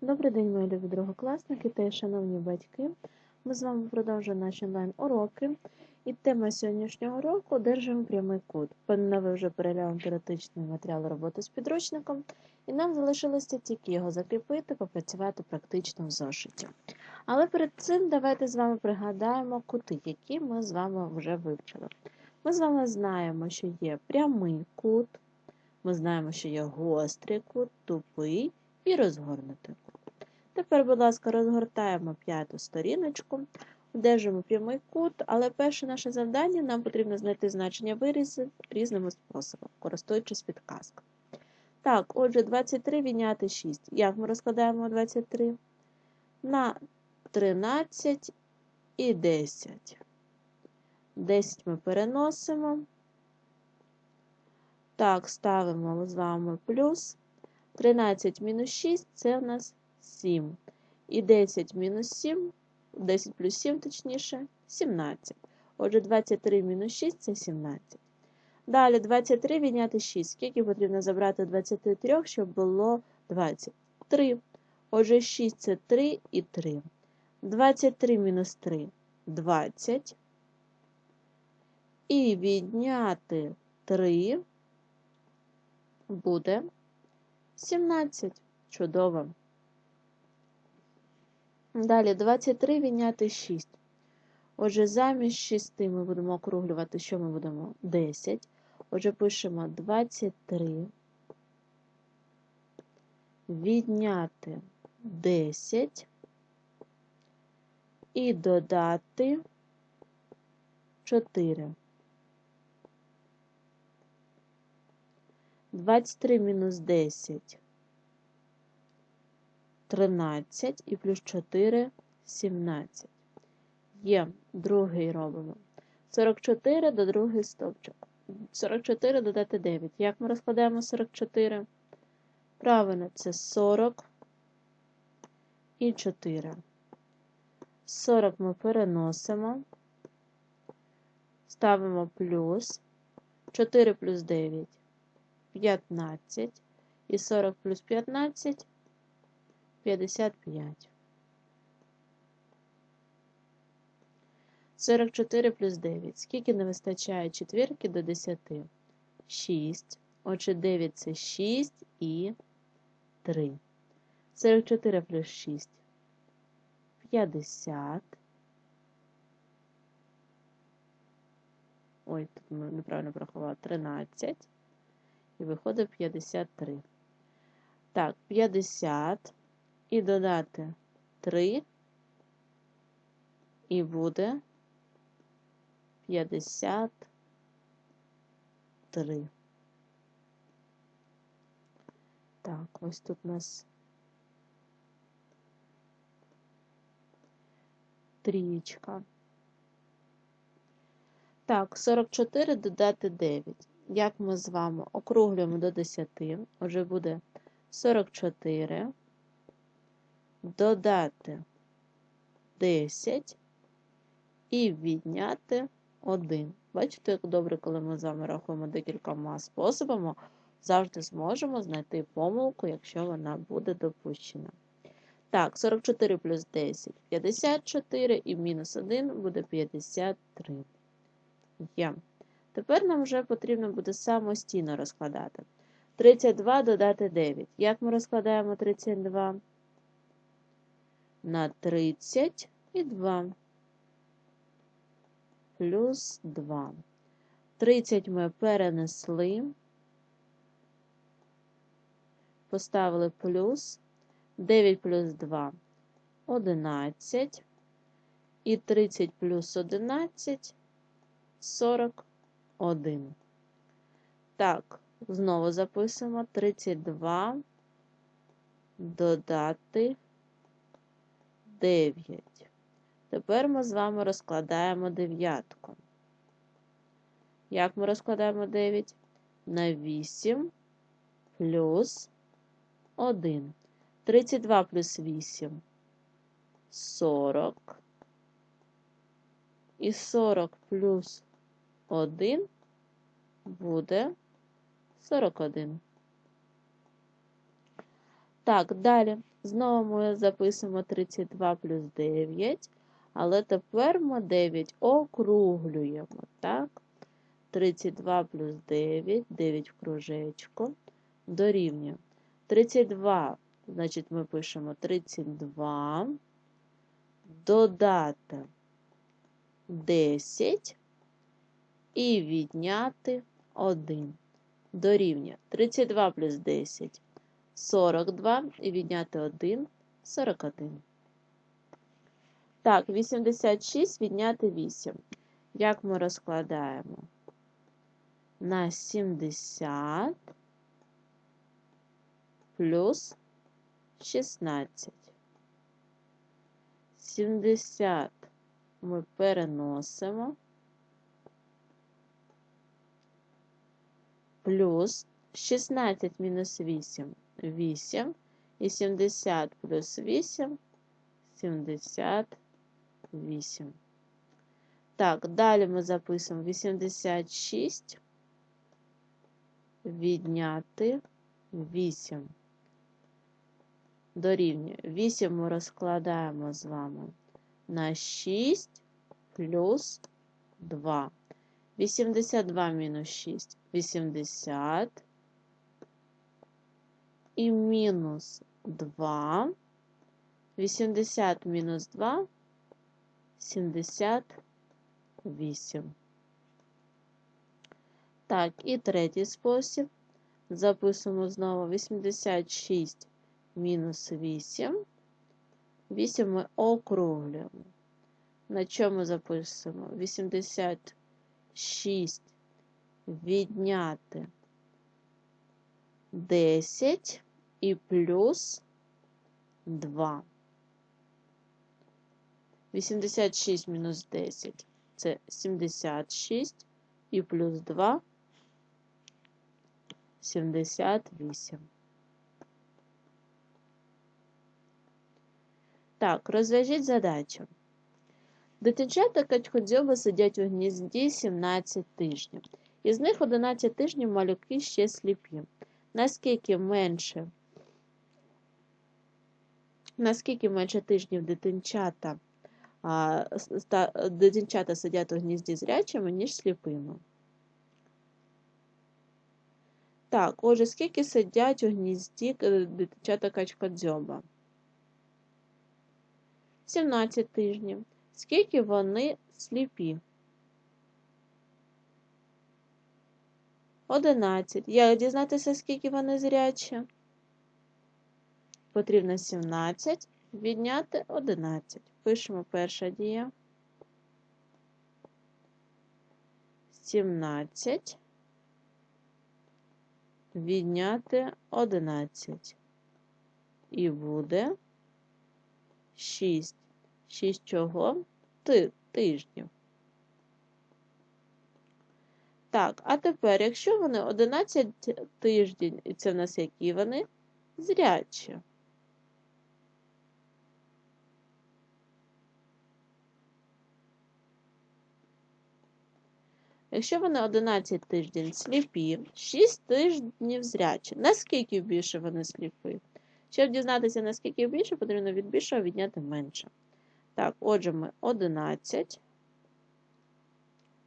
Добрий день, мої любі другокласники та шановні батьки. Ми з вами продовжуємо наші онлайн-уроки. І тема сьогоднішнього року одержуємо прямий кут. Певно, ви вже переглянули теоретичний матеріал роботи з підручником, і нам залишилося тільки його закріпити, попрацювати практично в зошиті. Але перед цим давайте з вами пригадаємо кути, які ми з вами вже вивчили. Ми з вами знаємо, що є прямий кут, ми знаємо, що є гострий кут, тупий і розгорнутий кут. Тепер, будь ласка, розгортаємо п'яту сторіночку, одержимо прямий кут, але перше наше завдання нам потрібно знайти значення вирізів різними способами, користуючись підказкою. Так, отже, 23 відняти 6. Як ми розкладаємо 23? На 13 і 10. 10 ми переносимо. Так, ставимо з вами плюс. 13 мінус 6 це у нас 7. І 10 мінус 7, 10 плюс 7, точніше, 17. Отже, 23 мінус 6 це 17. Далі 23 відняти 6. Скільки потрібно забрати 23, щоб було 20? 3. Отже, 6 це 3 і 3. 23 мінус 3 20. І відняти 3 буде 17. Чудово. Далі 23 відняти 6. Отже, замість 6 ми будемо округлювати, що ми будемо? 10. Отже, пишемо 23. Відняти 10 і додати 4. 23 мінус 10 13 і плюс 4 17. Є, другий робимо. 44 до другий стовпчик. 44 додати 9. Як ми розкладаємо 44? Правильно, це 40 і 4. 40 ми переносимо, ставимо плюс 4 плюс 9 15 і 40 плюс 15 55. 44 плюс 9. Скільки не вистачає четвірки до 10? 6. Отже, 9 це 6 і 3. 44 плюс 6. 50. Ой, тут неправильно порахували. 13. І виходить 53. Так, 50 і додати 3, і буде 53. Так, ось тут у нас трієчка. Так, 44 додати 9. Як ми з вами округлюємо до 10, отже буде 44 додати 10 і відняти 1. Бачите, як добре, коли ми з вами рахуємо декількома способами, завжди зможемо знайти помилку, якщо вона буде допущена. Так, 44 плюс 10 54 і мінус 1 буде 53. Є. Тепер нам вже потрібно буде самостійно розкладати. 32 додати 9. Як ми розкладаємо 32? На 30 і 2. Плюс 2. 30 ми перенесли. Поставили плюс. 9 плюс 2 11. І 30 плюс 11 41. Так, знову записуємо 32 додати 9. Тепер ми з вами розкладаємо дев'ятку. Як ми розкладаємо 9? На 8 плюс 1. 32 плюс 8 40. І 40 плюс 1 буде 41. Так, далі. Знову ми записуємо 32 плюс 9, але тепер ми 9 округлюємо. Так? 32 плюс 9, 9 в кружечку, дорівнює. 32, значить, ми пишемо 32, додати 10 і відняти 1. Дорівнює 32 плюс 10 42 і відняти 1 41. Так, 86 відняти 8. Як ми розкладаємо? На 70 плюс 16. 70 ми переносимо. Плюс 16 мінус 8 8 і 70 плюс 8 78. Так, далі ми записуємо 86 відняти 8. Дорівнює. 8 ми розкладаємо з вами на 6 плюс 2. 82 мінус 6 80 і мінус 2. 80 мінус 2 78. Так, і третій спосіб. Записуємо знову 86 мінус 8. 8 ми округлюємо. На чому записуємо? 86 відняти 10 і плюс 2. 86 мінус 10 це 76 і плюс 2 78. Так, розв'яжіть задачу. Дитинчата качкодзьоби сидять у гнізді 17 тижнів. Із них 11 тижнів малюки ще сліпі. Наскільки менше наскільки менше тижнів дитинчата, дитинчата сидять у гнізді зрячими, ніж сліпими? Так, отже, скільки сидять у гнізді е, дитинчата качкодзьоба? 17 тижнів. Скільки вони сліпі? 11. Як дізнатися, скільки вони зрячі? Потрібно 17 відняти 11. Пишемо перша дія. 17 відняти 11. І буде 6. 6 чого? Тижнів. Так, а тепер, якщо вони 11 тиждень, і це в нас які вони? Зрячі. Якщо вони 11 тиждень сліпі, 6 тижнів зрячі. Наскільки більше вони сліпі? Щоб дізнатися, наскільки більше, потрібно від більшого відняти менше. Так, отже, ми 11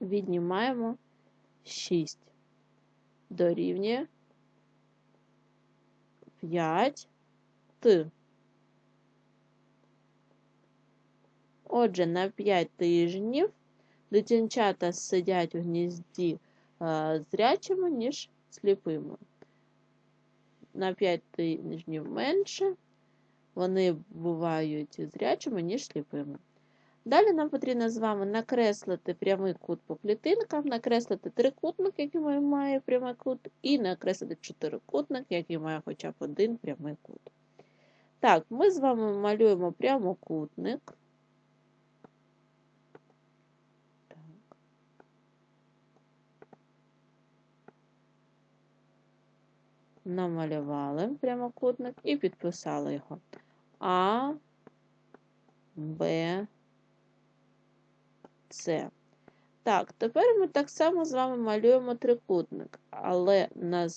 віднімаємо 6 дорівнює 5 Т. Отже, на 5 тижнів дитинчата сидять у гнізді зрячими, ніж сліпими. На 5 тижнів менше вони бувають зрячими, ніж сліпими. Далі нам потрібно з вами накреслити прямий кут по клітинкам, накреслити трикутник, який має прямий кут, і накреслити чотирикутник, який має хоча б один прямий кут. Так, ми з вами малюємо прямокутник. Намалювали прямокутник і підписали його. А, Б, С. Так, тепер ми так само з вами малюємо трикутник, але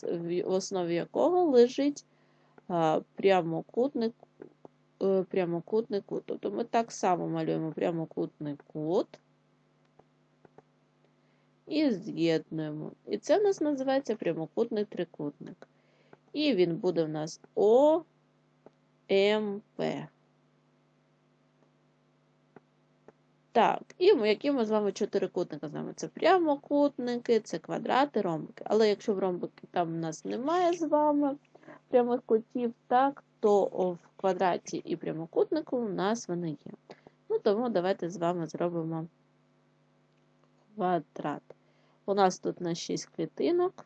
в основі якого лежить прямокутник, е, прямокутний кут. Тобто ми так само малюємо прямокутний кут і з'єднуємо. І це у нас називається прямокутний трикутник. І він буде в нас ОМП. Так, і які ми з вами чотирикутники знаємо? Це прямокутники, це квадрати, ромбики. Але якщо в ромбики там у нас немає з вами прямих кутів, так, то в квадраті і прямокутнику у нас вони є. Ну, тому давайте з вами зробимо квадрат. У нас тут на 6 клітинок.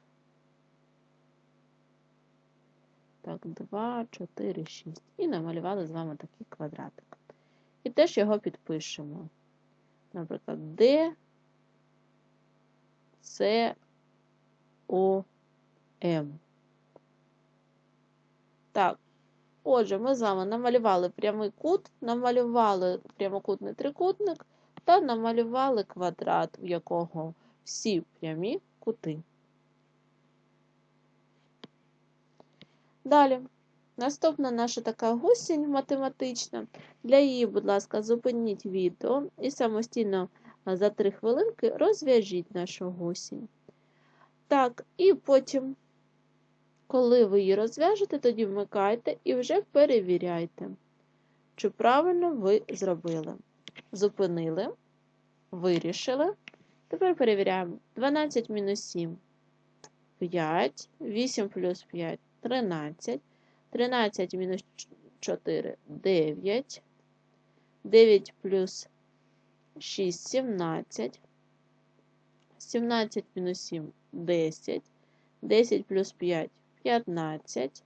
Так, 2, 4, 6. І намалювали з вами такий квадратик. І теж його підпишемо. Наприклад, D, С, О, М. Так, отже, ми з вами намалювали прямий кут, намалювали прямокутний трикутник та намалювали квадрат, в якого всі прямі кути. Далі. Наступна наша така гусінь математична. Для її, будь ласка, зупиніть відео і самостійно за 3 хвилинки розв'яжіть нашу гусінь. Так, і потім, коли ви її розв'яжете, тоді вмикайте і вже перевіряйте, чи правильно ви зробили. Зупинили, вирішили. Тепер перевіряємо. 12 мінус 7 5, 8 плюс 5 13. 13 мінус 4 9. 9 плюс 6 17. 17 мінус 7 10. 10 плюс 5 15.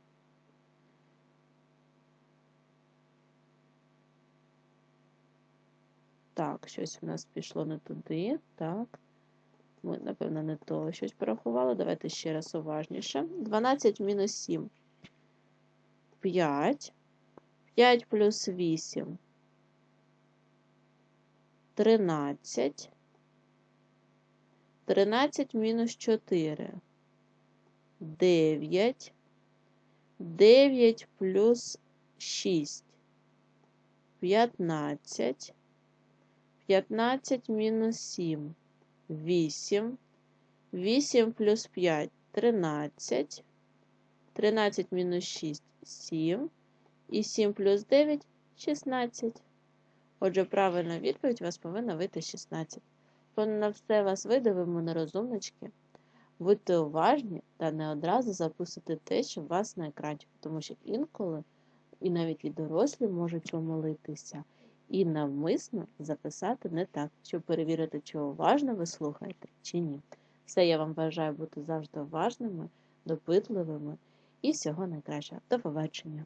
Так, щось у нас пішло не туди. Так. Ми, напевно, не то щось порахували. Давайте ще раз уважніше. 12 мінус 7. 5. 5 плюс 8. 13. 13 мінус 4. 9. 9 плюс 6. 15. 15 мінус 7. 8. 8 плюс 5 13. 13 мінус 6 7. І 7 плюс 9 16. Отже, правильна відповідь у вас повинна вийти 16. На все вас видавимо на розумнички. Будьте уважні та не одразу записуйте те, що у вас на екрані, тому що інколи і навіть і дорослі можуть помилитися і навмисно записати не так, щоб перевірити, чи уважно ви слухаєте, чи ні. Все, я вам бажаю бути завжди уважними, допитливими і всього найкращого. До побачення!